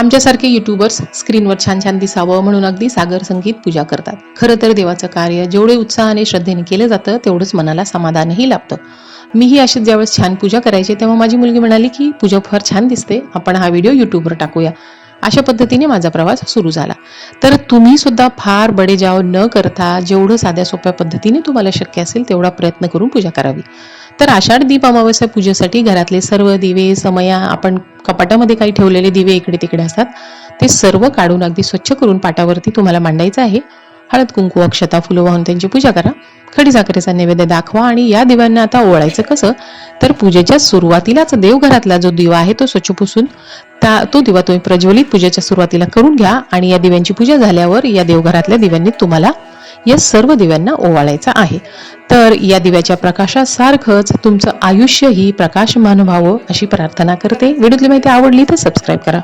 आमच्यासारखे YouTubers स्क्रीनवर छान छान दिसावं म्हणून अगदी सागर संगीत पूजा करतात. खरं तर देवाचं कार्य जेवढे उत्साहाने श्रद्धेने केलं जातं तेवढंच मनाला समाधानही लाभतं. मीही अशीच ज्यावेळेस छान पूजा करायची तेव्हा माझी मुलगी म्हणाली की पूजा फार छान दिसते आपण हा व्हिडिओ युट्यूबवर टाकूया. अशा पद्धतीने माझा प्रवास सुरू झाला. तर तुम्ही सुद्धा फार बडेजाव न करता जेवढं साध्या सोप्या पद्धतीने तुम्हाला शक्य असेल तेवढा प्रयत्न करून पूजा करावी. तर आषाढ दीप अमावस्या पूजेसाठी घरातले सर्व दिवे समया आपण कपाटामध्ये काही ठेवलेले दिवे इकडे तिकडे असतात. ते सर्व काढून अगदी स्वच्छ करून पाटावरती तुम्हाला मांडायचं आहे. हळद कुंकू अक्षता फुलं वाहून त्यांची पूजा करा. खडी साखरेचा नैवेद्य दाखवा आणि या दिव्यांना आता ओळायचं कसं? तर पूजेच्या सुरुवातीलाच देवघरातला जो दिवा आहे तो स्वच्छ पुसून त्या तो दिवा तुम्ही प्रज्वलित पूजेच्या सुरुवातीला करून घ्या आणि या दिव्यांची पूजा झाल्यावर या देवघरातल्या दिव्यांनी तुम्हाला या सर्व दिव्यांना ओवाळायचं आहे. तर या दिव्याच्या प्रकाशासारखंच तुमचं आयुष्यही प्रकाशमान व्हावं अशी प्रार्थना करते. व्हिडिओतली माहिती आवडली तर सबस्क्राईब करा.